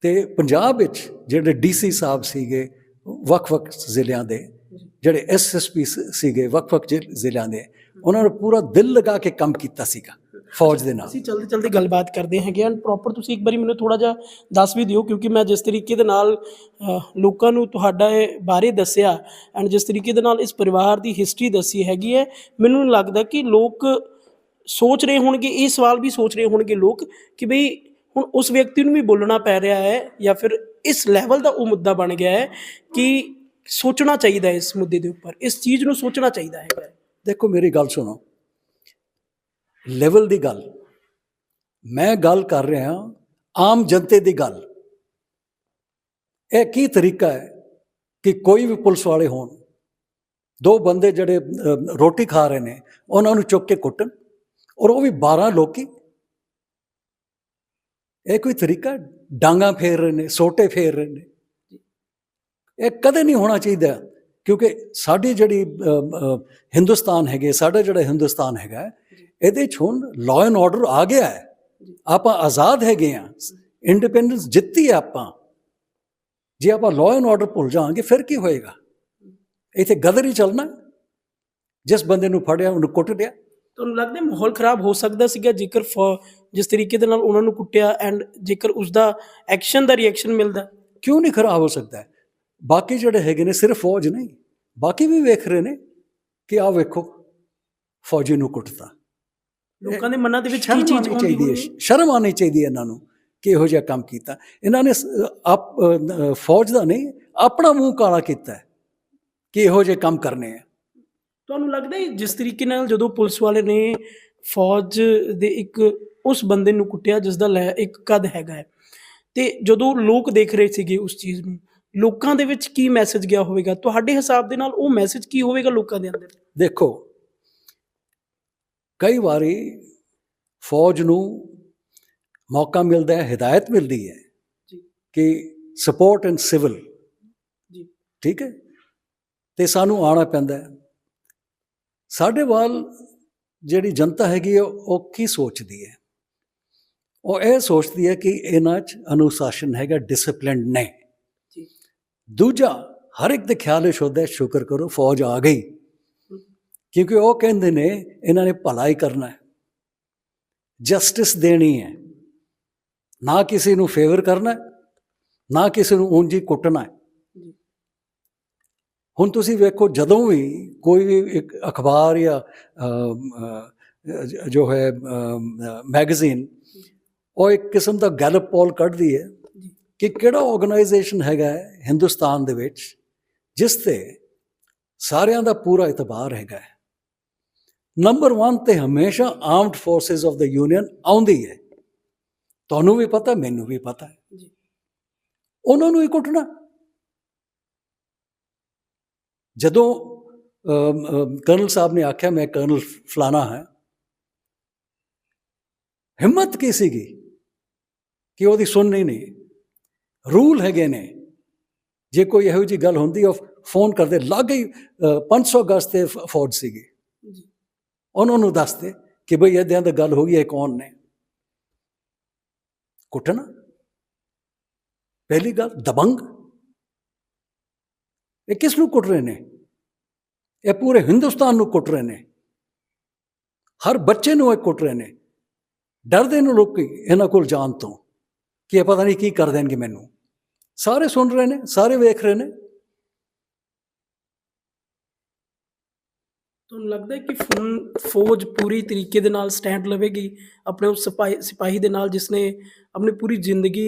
ਤੇ ਪੰਜਾਬ ਵਿੱਚ ਜਿਹੜੇ ਡੀਸੀ ਸਾਹਿਬ ਸੀਗੇ ਵੱਖ-ਵੱਖ ਜ਼ਿਲ੍ਹਿਆਂ ਦੇ ਜਿਹੜੇ ਐਸਐਸਪੀ ਸੀਗੇ ਵੱਖ-ਵੱਖ ਜ਼ਿਲ੍ਹਿਆਂ ਦੇ ਉਹਨਾਂ ਨੇ ਪੂਰਾ ਦਿਲ ਲਗਾ ਕੇ ਕੰਮ ਕੀਤਾ ਸੀਗਾ ਫੌਜ ਦੇ ਨਾਲ। ਅਸੀਂ ਚਲਦੇ ਚਲਦੇ ਗੱਲਬਾਤ ਕਰਦੇ ਹੈਗੇ ਐਂਡ ਪ੍ਰੋਪਰ ਤੁਸੀਂ ਇੱਕ ਵਾਰੀ ਮੈਨੂੰ ਥੋੜਾ ਜਿਹਾ ਦੱਸ ਵੀ ਦਿਓ ਕਿਉਂਕਿ ਮੈਂ ਜਿਸ ਤਰੀਕੇ ਦੇ ਨਾਲ ਲੋਕਾਂ ਨੂੰ ਤੁਹਾਡਾ ਇਹ ਬਾਰੇ ਦੱਸਿਆ ਐਂਡ ਜਿਸ ਤਰੀਕੇ ਦੇ ਨਾਲ ਇਸ ਪਰਿਵਾਰ ਦੀ ਹਿਸਟਰੀ ਦੱਸੀ ਹੈਗੀ ਹੈ, ਮੈਨੂੰ ਲੱਗਦਾ ਕਿ ਲੋਕ ਸੋਚ ਰਹੇ ਹੋਣਗੇ, ਇਹ ਸਵਾਲ ਵੀ ਸੋਚ ਰਹੇ ਹੋਣਗੇ ਲੋਕ ਕਿ ਬਈ ਹੁਣ ਉਸ ਵਿਅਕਤੀ ਨੂੰ ਵੀ ਬੋਲਣਾ ਪੈ ਰਿਹਾ ਹੈ ਜਾਂ ਫਿਰ ਇਸ ਲੈਵਲ ਦਾ ਉਹ ਮੁੱਦਾ ਬਣ ਗਿਆ ਹੈ ਕਿ ਸੋਚਣਾ ਚਾਹੀਦਾ ਇਸ ਮੁੱਦੇ ਦੇ ਉੱਪਰ, ਇਸ ਚੀਜ਼ ਨੂੰ ਸੋਚਣਾ ਚਾਹੀਦਾ ਹੈਗਾ ਦੇਖੋ ਮੇਰੀ ਗੱਲ ਸੁਣੋ। ਲੈਵਲ ਦੀ ਗੱਲ। ਮੈਂ ਗੱਲ ਕਰ ਰਿਹਾ ਆਮ ਜਨਤੇ ਦੀ ਗੱਲ। ਇਹ ਕੀ ਤਰੀਕਾ ਹੈ ਕਿ ਕੋਈ ਵੀ ਪੁਲਿਸ ਵਾਲੇ ਹੋਣ? ਦੋ ਬੰਦੇ ਜਿਹੜੇ ਰੋਟੀ ਖਾ ਰਹੇ ਨੇ, ਉਹਨਾਂ ਨੂੰ ਚੁੱਕ ਕੇ ਕੁੱਟਣ ਔਰ ਉਹ ਵੀ 12 ਲੋਕੀ? ਇਹ ਕੋਈ ਤਰੀਕਾ ਡਾਂਗਾ ਫੇਰ ਰਹੇ ਨੇ, ਸੋਟੇ ਫੇਰ ਰਹੇ ਨੇ। ਇਹ ਕਦੇ ਨਹੀਂ ਹੋਣਾ ਚਾਹੀਦਾ। ਕਿਉਂਕਿ ਸਾਡੀ ਜਿਹੜੀ ਹਿੰਦੁਸਤਾਨ ਹੈਗੇ ਸਾਡਾ ਜਿਹੜਾ ਹਿੰਦੁਸਤਾਨ ਹੈਗਾ ਇਹਦੇ 'ਚ ਹੁਣ ਲਾਅ ਐਂਡ ਆਰਡਰ ਆ ਗਿਆ ਹੈ। ਆਪਾਂ ਆਜ਼ਾਦ ਹੈਗੇ ਆ ਇੰਡੀਪੈਂਡੈਂਸ ਜਿੱਤੀ ਹੈ ਆਪਾਂ। ਜੇ ਆਪਾਂ ਲਾਅ ਐਂਡ ਆਰਡਰ ਭੁੱਲ ਜਾਵਾਂਗੇ ਫਿਰ ਕੀ ਹੋਏਗਾ? ਇੱਥੇ ਗਦਰ ਹੀ ਚੱਲਣਾ। ਜਿਸ ਬੰਦੇ ਨੂੰ ਫੜਿਆ ਉਹਨੂੰ ਕੁੱਟ ਦਿਆ ਤੁਹਾਨੂੰ ਲੱਗਦਾ ਮਾਹੌਲ ਖਰਾਬ ਹੋ ਸਕਦਾ ਸੀਗਾ ਜੇਕਰ ਜਿਸ ਤਰੀਕੇ ਦੇ ਨਾਲ ਉਹਨਾਂ ਨੂੰ ਕੁੱਟਿਆ ਐਂਡ ਜੇਕਰ ਉਸ ਦਾ ਐਕਸ਼ਨ ਦਾ ਰਿਐਕਸ਼ਨ ਮਿਲਦਾ? ਕਿਉਂ ਨਹੀਂ ਖਰਾਬ ਹੋ ਸਕਦਾ? ਬਾਕੀ ਜਿਹੜੇ ਹੈਗੇ ਨੇ ਸਿਰਫ ਫੌਜ ਨਹੀਂ ਬਾਕੀ ਵੀ ਵੇਖ ਰਹੇ ਨੇ ਕਿ ਆਹ ਵੇਖੋ ਫੌਜੀ ਨੂੰ ਕੁੱਟਤਾ। ਲੋਕਾਂ ਦੇ ਮਨਾਂ ਦੇ ਵਿੱਚ ਕੀ ਚੀਜ਼ ਆਉਂਦੀ ਹੈ ਸ਼ਰਮ ਆਉਣੀ ਚਾਹੀਦੀ ਹੈ ਇਹਨਾਂ ਨੂੰ ਕਿ ਇਹੋ ਜਿਹਾ ਕੰਮ ਕੀਤਾ। ਇਹਨਾਂ ਨੇ ਆਪ ਫੌਜ ਦਾ ਨਹੀਂ ਆਪਣਾ ਮੂੰਹ ਕਾਲਾ ਕੀਤਾ ਕਿ ਇਹੋ ਜਿਹੇ ਕੰਮ ਕਰਨੇ ਆ ਤੁਹਾਨੂੰ ਲੱਗਦਾ ਹੈ ਜਿਸ ਤਰੀਕੇ ਨਾਲ ਜਦੋਂ ਪੁਲਿਸ ਵਾਲੇ ਨੇ ਫੌਜ ਦੇ ਇੱਕ ਉਸ ਬੰਦੇ ਨੂੰ ਕੁੱਟਿਆ ਜਿਸ ਦਾ ਲੈ ਇੱਕ ਕਦ ਹੈਗਾ ਤੇ ਜਦੋਂ ਲੋਕ ਦੇਖ ਰਹੇ ਸੀਗੇ ਉਸ ਚੀਜ਼ ਨੂੰ ਲੋਕਾਂ ਦੇ ਵਿੱਚ ਕੀ ਮੈਸੇਜ ਗਿਆ ਹੋਵੇਗਾ? ਤੁਹਾਡੇ ਹਿਸਾਬ ਦੇ ਨਾਲ ਉਹ ਮੈਸੇਜ ਕੀ ਹੋਵੇਗਾ ਲੋਕਾਂ ਦੇ ਅੰਦਰ? ਦੇਖੋ ਕਈ ਵਾਰੀ ਫੌਜ ਨੂੰ ਮੌਕਾ ਮਿਲਦਾ ਹੈ ਹਦਾਇਤ ਮਿਲਦੀ ਹੈ ਕਿ ਸਪੋਰਟ ਐਂਡ ਸਿਵਲ ਜੀ। ਠੀਕ ਹੈ? ਤੇ ਸਾਨੂੰ ਆਉਣਾ ਪੈਂਦਾ ਹੈ। ਸਾਡੇ ਵੱਲ ਜਿਹੜੀ ਜਨਤਾ ਹੈਗੀ ਉਹ ਕੀ ਸੋਚਦੀ ਹੈ? ਉਹ ਇਹ ਸੋਚਦੀ ਹੈ ਕਿ ਇਹਨਾਂ 'ਚ ਅਨੁਸ਼ਾਸਨ ਹੈਗਾ ਡਿਸਪਲਿਨਡ ਨਹੀਂ ਦੂਜਾ ਹਰ ਇੱਕ ਦੇ ਖਿਆਲ ਵਿੱਚ ਹੁੰਦਾ ਹੈ ਸ਼ੁਕਰ ਕਰੋ ਫੌਜ ਆ ਗਈ। ਕਿਉਂਕਿ ਉਹ ਕਹਿੰਦੇ ਨੇ ਇਹਨਾਂ ਨੇ ਭਲਾਈ ਕਰਨਾ ਹੈ। ਜਸਟਿਸ ਦੇਣੀ ਹੈ। ਨਾ ਕਿਸੇ ਨੂੰ ਫੇਵਰ ਕਰਨਾ ਹੈ, ਨਾ ਕਿਸੇ ਨੂੰ ਉਂਝ ਹੀ ਕੁੱਟਣਾ ਹੈ। ਹੁਣ ਤੁਸੀਂ ਵੇਖੋ ਜਦੋਂ ਵੀ ਕੋਈ ਵੀ ਇੱਕ ਅਖਬਾਰ ਜਾਂ ਜੋ ਹੈ ਮੈਗਜ਼ੀਨ ਉਹ ਇੱਕ ਕਿਸਮ ਦਾ ਗੈਲਪ ਪੋਲ ਕੱਢਦੀ ਹੈ। ਕਿ ਕਿਹੜਾ ਆਰਗੇਨਾਈਜੇਸ਼ਨ ਹੈਗਾ ਹੈ ਹਿੰਦੁਸਤਾਨ ਦੇ ਵਿੱਚ ਜਿਸ ਤੇ ਸਾਰਿਆਂ ਦਾ ਪੂਰਾ ਇਤਬਾਰ ਹੈਗਾ ਹੈ? ਨੰਬਰ 1 ਤੇ ਹਮੇਸ਼ਾ ਆਰਮਡ ਫੋਰਸਸ ਆਫ ਦਾ ਯੂਨੀਅਨ ਆਉਂਦੀ ਹੈ। ਤੁਹਾਨੂੰ ਵੀ ਪਤਾ ਮੈਨੂੰ ਵੀ ਪਤਾ ਜੀ। ਉਹਨਾਂ ਨੂੰ ਹੀ ਕੁੱਟਣਾ। ਜਦੋਂ ਕਰਨਲ ਸਾਹਿਬ ਨੇ ਆਖਿਆ ਮੈਂ ਕਰਨਲ ਫਲਾਣਾ ਹੈ। ਹਿੰਮਤ ਕੀ ਸੀਗੀ? ਕਿ ਉਹਦੀ ਸੁਣਨੀ ਨਹੀਂ। ਰੂਲ ਹੈਗੇ ਨੇ। ਜੇ ਕੋਈ ਇਹੋ ਜਿਹੀ ਗੱਲ ਹੁੰਦੀ ਉਹ ਫੋਨ ਕਰਦੇ ਲੱਗ ਗਈ 500 ਗਜ਼ ਤੇ ਫੌਜ ਸੀਗੀ। ਜੀ। ਉਹਨਾਂ ਨੂੰ ਦੱਸਦੇ ਕਿ ਭਈ ਇਹਦਿਆਂ ਦਾ ਗੱਲ ਹੋ ਗਈ ਹੈ ਕੌਣ ਨੇ? ਕੁੱਟਣਾ? ਪਹਿਲੀ ਗੱਲ ਦਬੰਗ? ਇਹ ਕਿਸ ਨੂੰ ਕੁੱਟ ਰਹੇ ਨੇ? ਇਹ ਪੂਰੇ ਹਿੰਦੁਸਤਾਨ ਨੂੰ ਕੁੱਟ ਰਹੇ ਨੇ। ਹਰ ਬੱਚੇ ਨੂੰ ਇਹ ਕੁੱਟ ਰਹੇ ਨੇ। ਡਰਦੇ ਨੇ ਲੋਕੀ ਇਹਨਾਂ ਕੋਲ ਜਾਣ ਤੋਂ ਕਿ ਇਹ ਪਤਾ ਨਹੀਂ ਕੀ ਕਰ ਦੇਣਗੇ ਮੈਨੂੰ। ਸਾਰੇ ਸੁਣ ਰਹੇ ਨੇ ਸਾਰੇ ਵੇਖ ਰਹੇ ਨੇ ਤੁਹਾਨੂੰ ਲੱਗਦਾ ਹੈ ਕਿ ਫੌਨ ਫੌਜ ਪੂਰੀ ਤਰੀਕੇ ਦੇ ਨਾਲ ਸਟੈਂਡ ਲਵੇਗੀ ਆਪਣੇ ਉਸ ਸਿਪਾਹੀ ਸਿਪਾਹੀ ਦੇ ਨਾਲ ਜਿਸਨੇ ਆਪਣੀ ਪੂਰੀ ਜ਼ਿੰਦਗੀ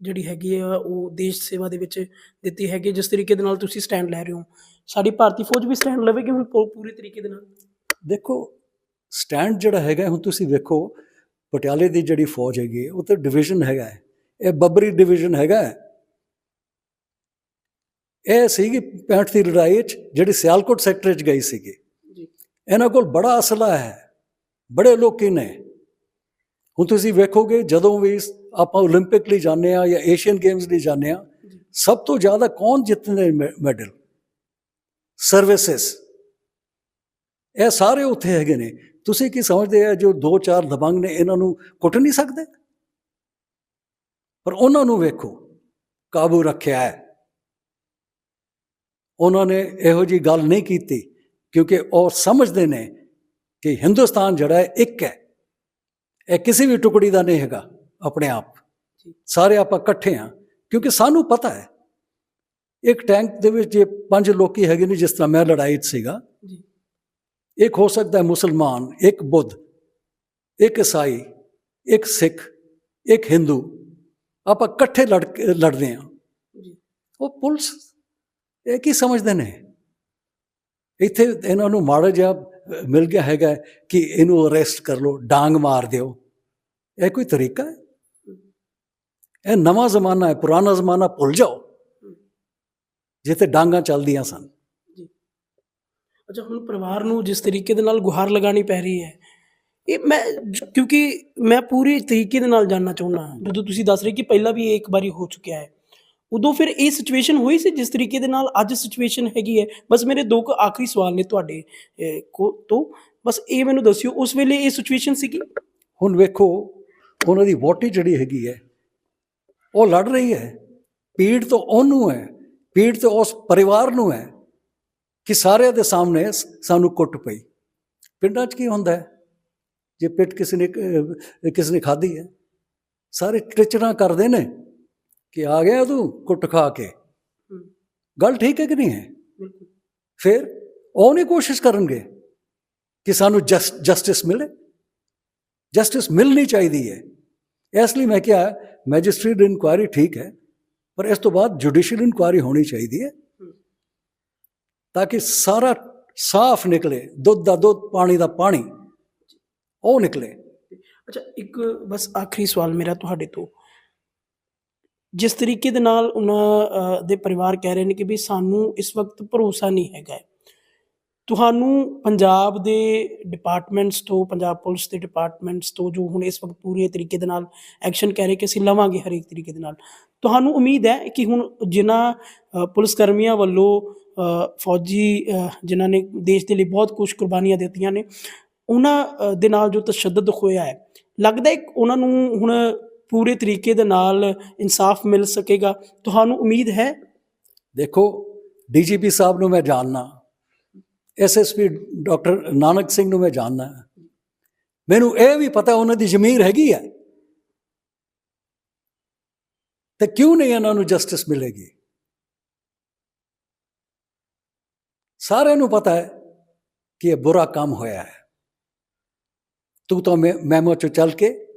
ਜਿਹੜੀ ਹੈਗੀ ਆ ਉਹ ਦੇਸ਼ ਸੇਵਾ ਦੇ ਵਿੱਚ ਦਿੱਤੀ ਹੈਗੀ ਜਿਸ ਤਰੀਕੇ ਦੇ ਨਾਲ ਤੁਸੀਂ ਸਟੈਂਡ ਲੈ ਰਹੇ ਹੋ ਸਾਡੀ ਭਾਰਤੀ ਫੌਜ ਵੀ ਸਟੈਂਡ ਲਵੇਗੀ ਹੁਣ ਪੂਰੀ ਤਰੀਕੇ ਦੇ ਨਾਲ ਦੇਖੋ ਸਟੈਂਡ ਜਿਹੜਾ ਹੈਗਾ ਹੁਣ ਤੁਸੀਂ ਵੇਖੋ ਪਟਿਆਲੇ ਦੀ ਜਿਹੜੀ ਫੌਜ ਹੈਗੀ ਉਹ ਤਾਂ ਡਿਵੀਜ਼ਨ ਹੈਗਾ। ਇਹ ਬੱਬਰੀ ਡਿਵੀਜ਼ਨ ਹੈਗਾ। ਇਹ ਸੀਗੀ 65 ਦੀ ਲੜਾਈ 'ਚ ਜਿਹੜੀ ਸਿਆਲਕੋਟ ਸੈਕਟਰ 'ਚ ਗਈ ਸੀਗੀ ਜੀ ਇਹਨਾਂ ਕੋਲ ਬੜਾ ਅਸਲਾ ਹੈ ਬੜੇ ਲੋਕੀ ਨੇ ਹੁਣ ਤੁਸੀਂ ਵੇਖੋਗੇ ਜਦੋਂ ਵੀ ਆਪਾਂ 올림픽 ਲਈ ਜਾਂਦੇ ਆ ਜਾਂ ਏਸ਼ੀਅਨ ਗੇਮਸ ਲਈ ਜਾਂਦੇ ਆ ਜੀ ਸਭ ਤੋਂ ਜ਼ਿਆਦਾ ਕੌਣ ਜਿੱਤਦੇ ਨੇ ਮੈਡਲ ਸਰਵਿਸਿਜ਼ ਇਹ ਸਾਰੇ ਉੱਥੇ ਹੈਗੇ ਨੇ ਤੁਸੀਂ ਕੀ ਸਮਝਦੇ ਆ ਜੋ ਦੋ ਚਾਰ ਦਬੰਗ ਨੇ ਇਹਨਾਂ ਨੂੰ ਕੁੱਟ ਨਹੀਂ ਸਕਦੇ ਪਰ ਉਹਨਾਂ ਨੂੰ ਵੇਖੋ ਕਾਬੂ ਰੱਖਿਆ ਹੈ ਉਹਨਾਂ ਨੇ ਇਹੋ ਜੀ ਗੱਲ ਨਹੀਂ ਕੀਤੀ ਕਿਉਂਕਿ ਉਹ ਸਮਝਦੇ ਨੇ ਕਿ ਹਿੰਦੁਸਤਾਨ ਜਿਹੜਾ ਹੈ ਇੱਕ ਹੈ। ਇਹ ਕਿਸੇ ਵੀ ਟੁਕੜੀ ਦਾ ਨਹੀਂ ਹੈਗਾ ਆਪਣੇ ਆਪ। ਸਾਰੇ ਆਪਾਂ ਇਕੱਠੇ ਹਾਂ ਕਿਉਂਕਿ ਸਾਨੂੰ ਪਤਾ ਹੈ। ਇੱਕ ਟੈਂਕ ਦੇ ਵਿੱਚ ਜੇ ਪੰਜ ਲੋਕੀ ਹੈਗੇ ਨੇ ਜਿਸ ਤਰ੍ਹਾਂ ਮੈਂ ਲੜਾਈ 'ਚ ਸੀਗਾ। ਜੀ। ਇੱਕ ਹੋ ਸਕਦਾ ਹੈ ਮੁਸਲਮਾਨ ਇੱਕ ਬੁੱਧ ਇੱਕ ਈਸਾਈ ਇੱਕ ਸਿੱਖ ਇੱਕ ਹਿੰਦੂ। ਆਪਾਂ ਇਕੱਠੇ ਲੜ ਲੜਦੇ ਜੀ। ਉਹ ਪੁਲਿਸ ਇਹ ਕੀ ਸਮਝਦੇ ਨੇ? ਇੱਥੇ ਇਹਨਾਂ ਨੂੰ ਮਾੜਾ ਜਿਹਾ ਮਿਲ ਗਿਆ ਹੈਗਾ ਕਿ ਇਹਨੂੰ ਅਰੈਸਟ ਕਰ ਲਓ, ਡਾਂਗ ਮਾਰ ਦਿਓ। ਇਹ ਕੋਈ ਤਰੀਕਾ ਹੈ? ਇਹ ਨਵਾਂ ਜ਼ਮਾਨਾ ਹੈ, ਪੁਰਾਣਾ ਜ਼ਮਾਨਾ, ਭੁੱਲ ਜਾਓ। ਜਿੱਥੇ ਡਾਂਗਾ ਚੱਲਦੀਆਂ ਸਨ। ਅੱਛਾ, ਹੁਣ ਪਰਿਵਾਰ ਨੂੰ ਜਿਸ ਤਰੀਕੇ ਦੇ ਨਾਲ ਗੁਹਾਰ ਲਗਾਣੀ ਪੈ ਰਹੀ ਹੈ, ਇਹ ਮੈਂ, ਕਿਉਂਕਿ ਮੈਂ ਪੂਰੀ ਤਰੀਕੇ ਦੇ ਨਾਲ ਜਾਨਣਾ ਚਾਹੁੰਦਾ ਜਦੋਂ ਤੁਸੀਂ ਦੱਸ ਰਹੇ ਕਿ ਪਹਿਲਾਂ ਵੀ ਇਹ ਇੱਕ ਵਾਰੀ ਹੋ ਚੁੱਕਿਆ ਹੈ ਉਦੋਂ ਫਿਰ ਇਹ ਸਿਚੁਏਸ਼ਨ ਹੋਈ ਸੀ, ਜਿਸ ਤਰੀਕੇ ਦੇ ਨਾਲ ਅੱਜ ਸਿਚੁਏਸ਼ਨ ਹੈਗੀ ਹੈ। ਬਸ ਮੇਰੇ ਦੋ ਕੁ ਆਖਰੀ ਸਵਾਲ ਨੇ ਤੁਹਾਡੇ ਕੋ, ਤੋਂ। ਬਸ ਇਹ ਮੈਨੂੰ ਦੱਸਿਓ, ਉਸ ਵੇਲੇ ਇਹ ਸਿਚੁਏਸ਼ਨ ਸੀਗੀ? ਹੁਣ ਵੇਖੋ, ਉਹਨਾਂ ਦੀ ਵੋਟੀ ਜਿਹੜੀ ਹੈਗੀ ਹੈ, ਉਹ ਲੜ ਰਹੀ ਹੈ। ਪੀੜ ਤਾਂ ਉਹਨੂੰ ਹੈ, ਪੀੜ ਤਾਂ ਉਸ ਪਰਿਵਾਰ ਨੂੰ ਹੈ ਕਿ ਸਾਰਿਆਂ ਦੇ ਸਾਹਮਣੇ ਸਾਨੂੰ ਕੁੱਟ ਪਈ। ਪਿੰਡਾਂ 'ਚ ਕੀ ਹੁੰਦਾ ਹੈ? ਜੇ ਪਿੱਟ ਕਿਸੇ ਨੇ ਕਿਸੇ ਨੇ ਖਾਧੀ ਹੈ, ਸਾਰੇ ਟਿਚਰਾਂ ਕਰਦੇ ਨੇ। ਕਿ ਆ ਗਿਆ ਤੂੰ ਕੁੱਟ ਖਾ ਕੇ ਗੱਲ ਠੀਕ ਹੈ ਕਿ ਨਹੀਂ ਹੈ ਬਿਲਕੁਲ ਫਿਰ ਉਹ ਨਹੀਂ ਕੋਸ਼ਿਸ਼ ਕਰਨਗੇ ਕਿ ਸਾਨੂੰ ਜਸਟਿਸ ਮਿਲੇ ਜਸਟਿਸ ਮਿਲਣੀ ਚਾਹੀਦੀ ਹੈ ਇਸ ਲਈ ਮੈਂ ਕਿਹਾ ਮੈਜਿਸਟ੍ਰੇਟ ਇਨਕੁਆਇਰੀ ਠੀਕ ਹੈ ਪਰ ਇਸ ਤੋਂ ਬਾਅਦ ਜੁਡੀਸ਼ੀਅਲ ਇਨਕੁਆਇਰੀ ਹੋਣੀ ਚਾਹੀਦੀ ਹੈ ਤਾਂ ਕਿ ਸਾਰਾ ਸਾਫ਼ ਨਿਕਲੇ ਦੁੱਧ ਦਾ ਦੁੱਧ ਪਾਣੀ ਦਾ ਪਾਣੀ ਉਹ ਨਿਕਲੇ ਅੱਛਾ ਇੱਕ ਬਸ ਆਖਰੀ ਸਵਾਲ ਮੇਰਾ ਤੁਹਾਡੇ ਤੋਂ ਜਿਸ ਤਰੀਕੇ ਦੇ ਨਾਲ ਉਹਨਾਂ ਦੇ ਪਰਿਵਾਰ ਕਹਿ ਰਹੇ ਨੇ ਕਿ ਵੀ ਸਾਨੂੰ ਇਸ ਵਕਤ ਭਰੋਸਾ ਨਹੀਂ ਹੈਗਾ ਤੁਹਾਨੂੰ ਪੰਜਾਬ ਦੇ ਡਿਪਾਰਟਮੈਂਟਸ ਤੋਂ, ਪੰਜਾਬ ਪੁਲਿਸ ਦੇ ਡਿਪਾਰਟਮੈਂਟਸ ਤੋਂ ਜੋ ਹੁਣ ਇਸ ਵਕਤ ਪੂਰੇ ਤਰੀਕੇ ਦੇ ਨਾਲ ਐਕਸ਼ਨ ਕਹਿ ਰਹੇ ਕਿ ਅਸੀਂ ਲਵਾਂਗੇ ਹਰੇਕ ਤਰੀਕੇ ਦੇ ਨਾਲ, ਤੁਹਾਨੂੰ ਉਮੀਦ ਹੈ ਕਿ ਹੁਣ ਜਿਨ੍ਹਾਂ ਪੁਲਿਸ ਕਰਮੀਆਂ ਵੱਲੋਂ ਫੌਜੀ ਜਿਨ੍ਹਾਂ ਨੇ ਦੇਸ਼ ਦੇ ਲਈ ਬਹੁਤ ਕੁਝ ਕੁਰਬਾਨੀਆਂ ਦਿੱਤੀਆਂ ਨੇ, ਉਹਨਾਂ ਦੇ ਨਾਲ ਜੋ ਤਸ਼ੱਦਦ ਹੋਇਆ ਹੈ, ਲੱਗਦਾ ਹੈ ਉਹਨਾਂ ਨੂੰ ਹੁਣ ਪੂਰੇ ਤਰੀਕੇ ਦੇ ਨਾਲ ਇਨਸਾਫ ਮਿਲ ਸਕੇਗਾ। ਤੁਹਾਨੂੰ ਉਮੀਦ ਹੈ? ਦੇਖੋ, ਡੀਜੀਪੀ ਸਾਹਿਬ ਨੂੰ ਮੈਂ ਜਾਣਨਾ ਐਸਐਸਪੀ ਡਾਕਟਰ ਨਾਨਕ ਸਿੰਘ ਨੂੰ ਮੈਂ ਜਾਣਨਾ। ਮੈਨੂੰ ਇਹ ਵੀ ਪਤਾ ਉਹਨਾਂ ਦੀ ਜ਼ਮੀਰ ਹੈਗੀ ਹੈ ਤੇ ਕਿਉਂ ਨਹੀਂ ਇਹਨਾਂ ਨੂੰ ਜਸਟਿਸ ਮਿਲੇਗੀ? ਸਾਰਿਆਂ ਨੂੰ ਪਤਾ ਹੈ ਕਿ ਇਹ ਬੁਰਾ ਕੰਮ ਹੋਇਆ ਹੈ। ਤੂੰ ਤਾਂ ਮੈਂ- ਮੈਮੋ ਚ ਚੱਲ ਕੇ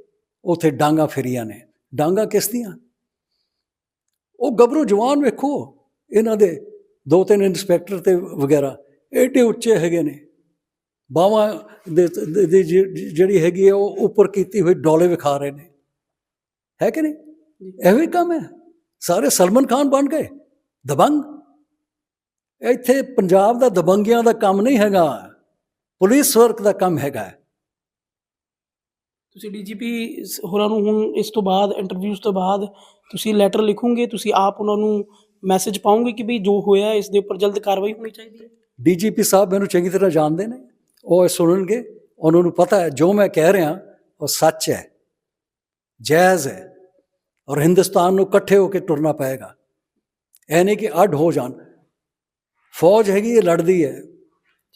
ਉਥੇ ਡਾਂਗਾ ਫਿਰੀਆਂ ਨੇ। ਡਾਂਗਾ ਕਿਸ ਦੀਆਂ? ਉਹ ਗੱਭਰੂ ਜਵਾਨ ਵੇਖੋ ਇਹਨਾਂ ਦੇ ਦੋ ਤਿੰਨ ਇੰਸਪੈਕਟਰ ਤੇ ਵਗੈਰਾ ਏਡੇ ਉੱਚੇ ਹੈਗੇ ਨੇ। ਬਾਹਾਂ ਦੇ ਜਿਹੜੀ ਹੈਗੀ ਹੈ ਉਹ ਉੱਪਰ ਕੀਤੀ ਹੋਈ ਡੋਲੇ ਵਿਖਾ ਰਹੇ ਨੇ। ਹੈ ਕਿ ਨਹੀਂ? ਹੀ ਕੰਮ ਹੈ। ਸਾਰੇ ਸਲਮਾਨ ਖਾਨ ਬਣ ਗਏ। ਦਬੰਗ। ਇੱਥੇ ਪੰਜਾਬ ਦਾ ਦਬੰਗਿਆਂ ਦਾ ਕੰਮ ਨਹੀਂ ਹੈਗਾ। ਪੁਲਿਸ ਵਰਕ ਦਾ ਕੰਮ ਹੈਗਾ। ਤੁਸੀਂ ਡੀਜੀਪੀ ਹੋਰਾਂ ਨੂੰ ਹੁਣ ਇਸ ਤੋਂ ਬਾਅਦ ਇੰਟਰਵਿਊਜ਼ ਤੋਂ ਬਾਅਦ ਤੁਸੀਂ ਲੈਟਰ ਲਿਖੋਗੇ ਤੁਸੀਂ ਆਪ ਉਹਨਾਂ ਨੂੰ ਮੈਸੇਜ ਪਾਉਂਗੇ ਕਿ ਵੀ ਜੋ ਹੋਇਆ ਇਸ ਦੇ ਉੱਪਰ ਜਲਦ ਕਾਰਵਾਈ ਹੋਣੀ ਚਾਹੀਦੀ ਹੈ? ਡੀਜੀਪੀ ਸਾਹਿਬ ਮੈਨੂੰ ਚੰਗੀ ਤਰ੍ਹਾਂ ਜਾਣਦੇ ਨੇ ਉਹ ਇਹ ਸੁਣਨਗੇ ਉਹਨਾਂ ਨੂੰ ਪਤਾ ਹੈ ਜੋ ਮੈਂ ਕਹਿ ਰਿਹਾ ਉਹ ਸੱਚ ਹੈ ਜਾਇਜ਼ ਹੈ ਔਰ ਹਿੰਦੁਸਤਾਨ ਨੂੰ ਇਕੱਠੇ ਹੋ ਕੇ ਤੁਰਨਾ ਪਏਗਾ। ਇਹ ਨਹੀਂ ਕਿ ਅੱਡ ਹੋ ਜਾਣ। ਫੌਜ ਹੈਗੀ ਇਹ ਲੜਦੀ ਹੈ।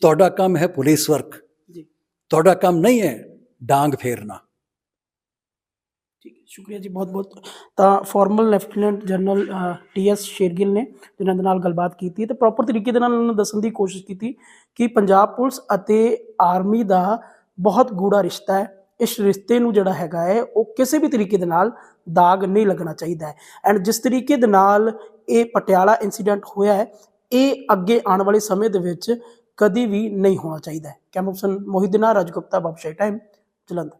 ਤੁਹਾਡਾ ਕੰਮ ਹੈ ਪੁਲਿਸ ਵਰਕ। ਜੀ। ਤੁਹਾਡਾ ਕੰਮ ਨਹੀਂ ਹੈ ਡਾਂਗ ਫੇਰਨਾ। ਸ਼ੁਕਰੀਆ ਜੀ ਬਹੁਤ ਬਹੁਤ। ਤਾਂ formal lieutenant general T TS Shergill ਨੇ ਜਿਨ੍ਹਾਂ ਦੇ ਨਾਲ ਗੱਲਬਾਤ ਕੀਤੀ ਹੈ ਤੇ ਪ੍ਰੋਪਰ ਤਰੀਕੇ ਦੇ ਨਾਲ ਉਹਨਾਂ ਨੂੰ ਦੱਸਣ ਦੀ ਕੋਸ਼ਿਸ਼ ਕੀਤੀ ਕਿ ਪੰਜਾਬ ਪੁਲਿਸ ਅਤੇ ਆਰਮੀ ਦਾ ਬਹੁਤ ਗੂੜਾ ਰਿਸ਼ਤਾ ਹੈ। ਇਸ ਰਿਸ਼ਤੇ ਨੂੰ ਜਿਹੜਾ ਹੈਗਾ ਹੈ, ਉਹ ਕਿਸੇ ਵੀ ਤਰੀਕੇ ਦੇ ਨਾਲ ਦਾਗ ਨਹੀਂ ਲੱਗਣਾ ਚਾਹੀਦਾ ਹੈ। ਐਂਡ ਜਿਸ ਤਰੀਕੇ ਦੇ ਨਾਲ ਇਹ ਪਟਿਆਲਾ ਇਨਸੀਡੈਂਟ ਹੋਇਆ ਹੈ, ਇਹ ਅੱਗੇ ਆਉਣ ਵਾਲੇ ਸਮੇਂ ਦੇ ਵਿੱਚ ਕਦੀ ਵੀ ਨਹੀਂ ਹੋਣਾ ਚਾਹੀਦਾ ਹੈ। ਕੈਮਰਪਰਸਨ ਮੋਹਿਤ ਦਿਨਾ ਰਾਜਗੁਪਤਾ ਬਬਸ਼ਾਈ ਟਾਈਮ ਜਲੰਧਰ।